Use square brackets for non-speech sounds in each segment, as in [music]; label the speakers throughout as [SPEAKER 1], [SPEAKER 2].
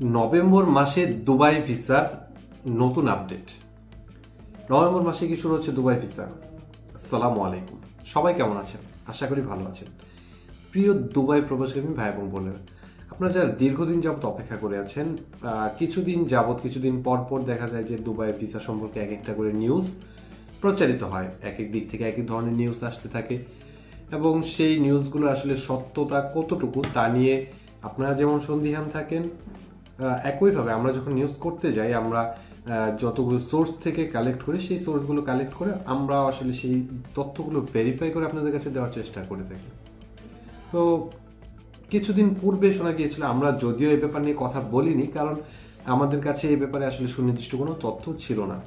[SPEAKER 1] November মাসে Dubai ভিসার নতুন আপডেট। নভেম্বর মাসে কি শুরু হচ্ছে দুবাই ভিসা? আসসালামু আলাইকুম। সবাই কেমন আছেন? আশা করি ভালো আছেন। প্রিয় দুবাই প্রবাসগামী ভাই এবং বোনেরা, আপনারা যারা দীর্ঘদিন যাবত অপেক্ষা করে আছেন কিছুদিন যাবত কিছুদিন পর পর দেখা যায় যে দুবাই ভিসা সম্পর্কে এক একটা করে নিউজ প্রচারিত হয়। এক এক দিক থেকে এক এক ধরনের নিউজ আসতে থাকে এবং সেই নিউজগুলো আসলে সত্যতা কতটুকু তা নিয়ে আপনারা যেমন সন্দিহান থাকেন একইভাবে আমরা যখন নিউজ করতে যাই, আমরা যতগুলো সোর্স থেকে কালেক্ট করি, সেই সোর্সগুলো কালেক্ট করে আমরা আসলে সেই তথ্যগুলো ভেরিফাই করে আপনাদের কাছে দেওয়ার চেষ্টা করে থাকি। তো কিছুদিন পূর্বে শোনা গিয়েছিল, আমরা যদিও এই ব্যাপার নিয়ে কথা বলিনি, কারণ আমাদের কাছে এই ব্যাপারে আসলে সুনির্দিষ্ট কোনো তথ্য ছিল না।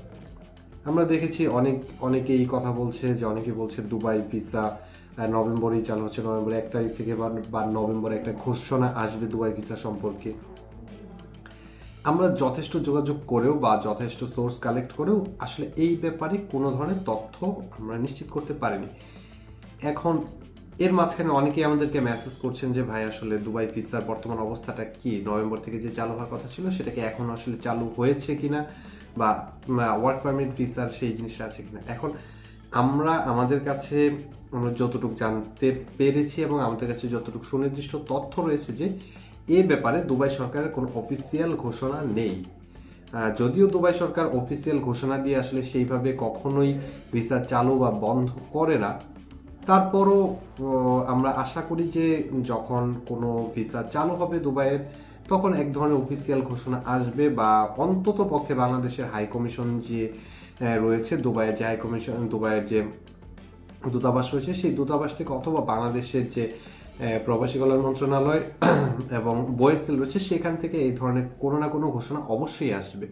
[SPEAKER 1] আমরা দেখেছি অনেক, অনেকেই কথা বলছে যে, অনেকে বলছে দুবাই ভিসা নভেম্বরেই চালু হচ্ছে নভেম্বর এক তারিখ থেকে বা বা নভেম্বরে একটা ঘোষণা আসবে দুবাই ভিসা সম্পর্কে। আমরা যথেষ্ট যোগাযোগ করেও বা যথেষ্ট সোর্স কালেক্ট করেও আসলে এই ব্যাপারে কোনো ধরনের তথ্য আমরা নিশ্চিত করতে পারিনি। এখন এর মাঝখানে অনেকেই আমাদেরকে মেসেজ করছেন যে, ভাই, আসলে দুবাই ভিসার বর্তমান অবস্থাটা কি? নভেম্বর থেকে যে চালু হওয়ার কথা ছিল সেটাকে এখন আসলে চালু হয়েছে কিনা? বা ওয়ার্ক পারমিট ভিসার সেই জিনিসটা আছে কিনা? এখন আমরা, আমাদের কাছে আমরা যতটুকু জানতে পেরেছি এবং আমাদের কাছে যতটুকু সুনির্দিষ্ট তথ্য রয়েছে যে এ ব্যাপারে দুবাই সরকারের কোনো অফিসিয়াল ঘোষণা নেই। যদিও দুবাই সরকার অফিসিয়াল ঘোষণা দিয়ে আসলে সেইভাবে কখনোই ভিসা চালু বা বন্ধ করে না। তারপরও আমরা আশা করি যে যখন কোনো ভিসা চালু হবে দুবাইয়ের, তখন এক ধরনের অফিসিয়াল ঘোষণা আসবে বা অন্তত পক্ষে বাংলাদেশের হাই কমিশন যে রয়েছে দুবাইয়ের যে হাই কমিশন দুবাইয়ের যে দূতাবাস রয়েছে, সেই দূতাবাস থেকে অথবা বাংলাদেশের যে প্রবাসী কল্যাণ মন্ত্রণালয় [clears throat] এবং বয়েসেল রয়েছে, সেখান থেকে এই ধরনের কোনো না কোনো ঘোষণা অবশ্যই আসবে।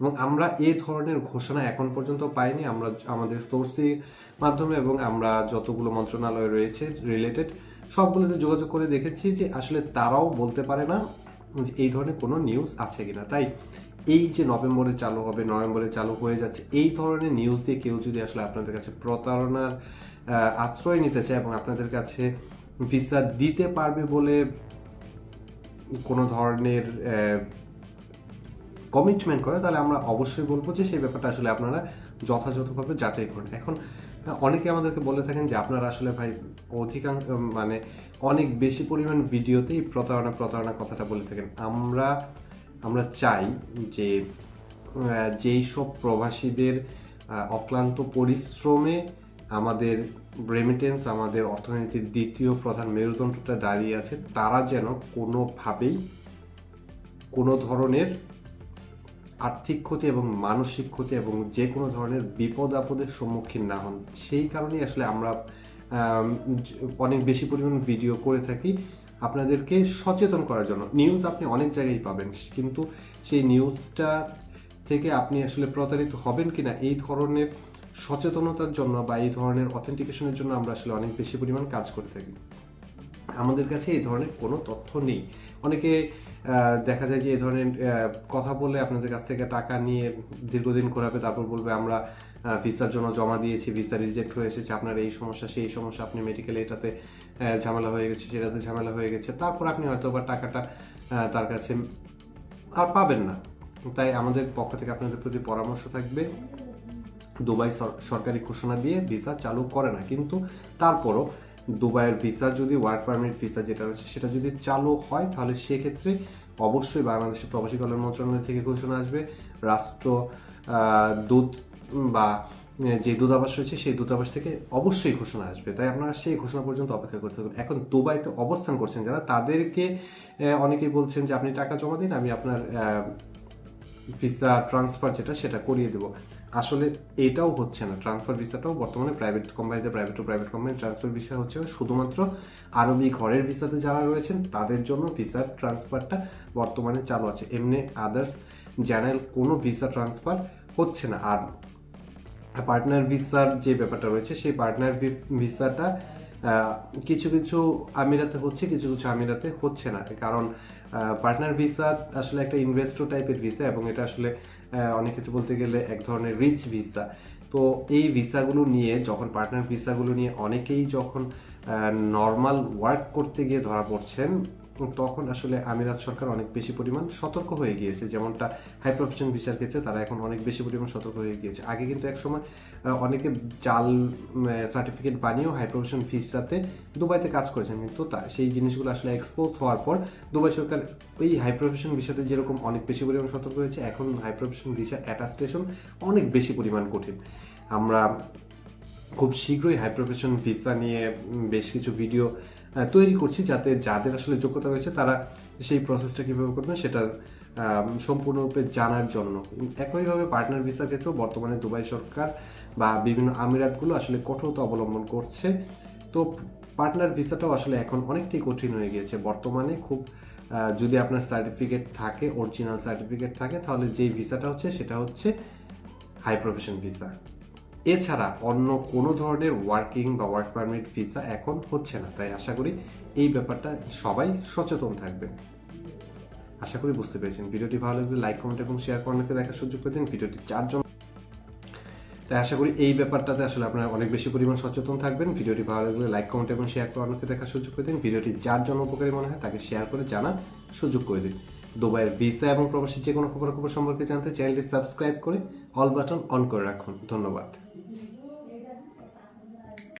[SPEAKER 1] এবং আমরা এই ধরনের ঘোষণা এখন পর্যন্ত পাইনি। আমরা আমাদের সোর্সের মাধ্যমে এবং আমরা যতগুলো মন্ত্রণালয় রয়েছে রিলেটেড সবগুলোতে যোগাযোগ করে দেখেছি যে আসলে তারাও বলতে পারে না যে এই ধরনের কোনো নিউজ আছে কিনা। তাই এই যে নভেম্বরে চালু হবে, নভেম্বরে চালু হয়ে যাচ্ছে, এই ধরনের নিউজ দিয়ে কেউ যদি আসলে আপনাদের কাছে প্রতারণার আশ্রয় নিতে চায় এবং আপনাদের কাছে ভিসা দিতে পারবে বলে কোনো ধরনের কমিটমেন্ট করে, তাহলে আমরা অবশ্যই বলব যে সেই ব্যাপারটা আসলে আপনারা যথাযথভাবে যাচাই করেন। এখন, অনেকে আমাদেরকে বলে থাকেন যে আপনারা আসলে ভাই অধিকাংশ মানে অনেক বেশি পরিমাণ ভিডিওতেই প্রতারণা প্রতারণা কথাটা বলে থাকেন। আমরা আমরা চাই যে যেই সব প্রবাসীদের অক্লান্ত পরিশ্রমে আমাদের রেমিটেন্স আমাদের অর্থনীতির দ্বিতীয় প্রধান মেরুদণ্ডটা দাঁড়িয়ে আছে, তারা যেন কোনোভাবেই কোনো ধরনের আর্থিক ক্ষতি এবং মানসিক ক্ষতি এবং যে কোনো ধরনের বিপদ আপদের সম্মুখীন না হন। সেই কারণেই আসলে আমরা অনেক বেশি পরিমাণ ভিডিও করে থাকি আপনাদেরকে সচেতন করার জন্য। নিউজ আপনি অনেক জায়গায় পাবেন, কিন্তু সেই নিউজটা থেকে আপনি আসলে প্রতারিত হবেন কিনা, এই ধরনের সচেতনতার জন্য বা এই ধরনের অথেন্টিকেশনের জন্য আমরা আসলে অনেক বেশি পরিমাণ কাজ করে থাকি। আমাদের কাছে এই ধরনের কোনো তথ্য নেই। অনেকে দেখা যায় যে এই ধরনের কথা বলে আপনাদের কাছ থেকে টাকা নিয়ে দীর্ঘদিন করাবে তারপর বলবে আমরা ভিসার জন্য জমা দিয়েছি, ভিসা রিজেক্ট হয়ে এসেছে, আপনার এই সমস্যা, সেই সমস্যা, আপনি মেডিকেলে এটাতে ঝামেলা হয়ে গেছে, সেটাতে ঝামেলা হয়ে গেছে, তারপর আপনি হয়তো বা টাকাটা তার কাছে আর পাবেন না। তাই আমাদের পক্ষ থেকে আপনাদের প্রতি পরামর্শ থাকবে। দুবাই সরকারি ঘোষণা দিয়ে ভিসা চালু করে না। কিন্তু তারপরও দুবাইয়ের ভিসা যদি ওয়ার্ক পারমিট ভিসা যেটা রয়েছে সেটা যদি চালু হয়, তাহলে সেক্ষেত্রে অবশ্যই বাংলাদেশের প্রবাসী কল্যাণ মন্ত্রণালয় থেকে ঘোষণা আসবে। রাষ্ট্র দূত বা যে দূতাবাস রয়েছে সেই দূতাবাস থেকে অবশ্যই ঘোষণা আসবে। তাই আপনারা সেই ঘোষণা পর্যন্ত অপেক্ষা করতে থাকুন। এখন দুবাইতে অবস্থান করছেন যারা, তাদেরকে অনেকেই বলছেন যে, আপনি টাকা জমা দিন, আমি আপনার ভিসা ট্রান্সফার যেটা সেটা করিয়ে দেবো। আসলে এটাও হচ্ছে না। ট্রান্সফার ভিসাটাও বর্তমানে প্রাইভেট কোম্পানিতে private to private company transfer visa হচ্ছে শুধুমাত্র আরবি ঘরের ভিসাতে যারা রয়েছেন, তাদের জন্য ভিসার ট্রান্সফারটা বর্তমানে চালু আছে। এমনি আদার্স জেনারেল কোনো ভিসা ট্রান্সফার হচ্ছে না। আর পার্টনার ভিসার যে ব্যাপারটা রয়েছে, সেই পার্টনার ভিসাটা কিছু কিছু আমিরাতে হচ্ছে, কিছু কিছু আমিরাতে হচ্ছে না। কারণ পার্টনার ভিসা আসলে একটা ইনভেস্টর টাইপের ভিসা এবং এটা আসলে অনেক ক্ষেত্রে বলতে গেলে এক ধরনের রিচ ভিসা তো এই ভিসাগুলো নিয়ে, যখন পার্টনার ভিসাগুলো নিয়ে অনেকেই যখন নর্মাল ওয়ার্ক করতে গিয়ে ধরা পড়ছেন তখন আসলে আমিরাত সরকার অনেক বেশি পরিমাণ সতর্ক হয়ে গিয়েছে। যেমনটা হাই প্রফেশন ভিসার ক্ষেত্রে তারা এখন অনেক বেশি পরিমাণ সতর্ক হয়ে গিয়েছে। আগে কিন্তু একসময় অনেকে জাল সার্টিফিকেট বানিয়েও হাই প্রফেশন ভিসাতে দুবাইতে কাজ করেছেন। কিন্তু তা, সেই জিনিসগুলো আসলে এক্সপোজ হওয়ার পর দুবাই সরকার ওই হাই প্রফেশন ভিসাতে যেরকম অনেক বেশি পরিমাণ সতর্ক হয়েছে, এখন হাই প্রফেশন ভিসা অ্যাটাস্টেশন অনেক বেশি পরিমাণ কঠিন। আমরা খুব শীঘ্রই হাই প্রফেশন ভিসা নিয়ে বেশ কিছু ভিডিও তৈরি করছি যাতে যাদের আসলে যোগ্যতা রয়েছে তারা সেই প্রসেসটা কীভাবে করবেন সেটা সম্পূর্ণরূপে জানার জন্য। একইভাবে পার্টনার ভিসার ক্ষেত্রেও বর্তমানে দুবাই সরকার বা বিভিন্ন আমিরাতগুলো আসলে কঠোরতা অবলম্বন করছে। তো পার্টনার ভিসাটাও আসলে এখন অনেকটাই কঠিন হয়ে গিয়েছে। বর্তমানে খুব যদি আপনার সার্টিফিকেট থাকে অরিজিনাল সার্টিফিকেট থাকে, তাহলে যেই ভিসাটা হচ্ছে সেটা হচ্ছে হাই প্রফেশন ভিসা এছাড়া অন্য কোনো ধরনের ওয়ার্কিং বা ওয়ার্ক পারমিট ভিসা এখন হচ্ছে না। তাই আশা করি এই ব্যাপারটা সবাই সচেতন থাকবেন। আশা করি বুঝতে পেরেছেন। ভিডিওটি ভালো লাগলে লাইক কমেন্ট এবং শেয়ার করানোকে দেখার সুযোগ করে দিন। ভিডিওটি চারজন তাই আশা করি এই ব্যাপারটাতে আসলে আপনারা অনেক বেশি পরিমাণ সচেতন থাকবেন। ভিডিওটি ভালো লাগলে লাইক কমেন্ট এবং শেয়ার করানোকে দেখার সুযোগ করে দিন। ভিডিওটি যার জন্য উপকারী মনে হয়, তাকে শেয়ার করে জানার সুযোগ করে দিন। দুবাইয়ের ভিসা এবং প্রবাসী যে কোনো খবর খবর সম্পর্কে জানতে চ্যানেলটি সাবস্ক্রাইব করে অল বাটন অন করে রাখুন। ধন্যবাদ।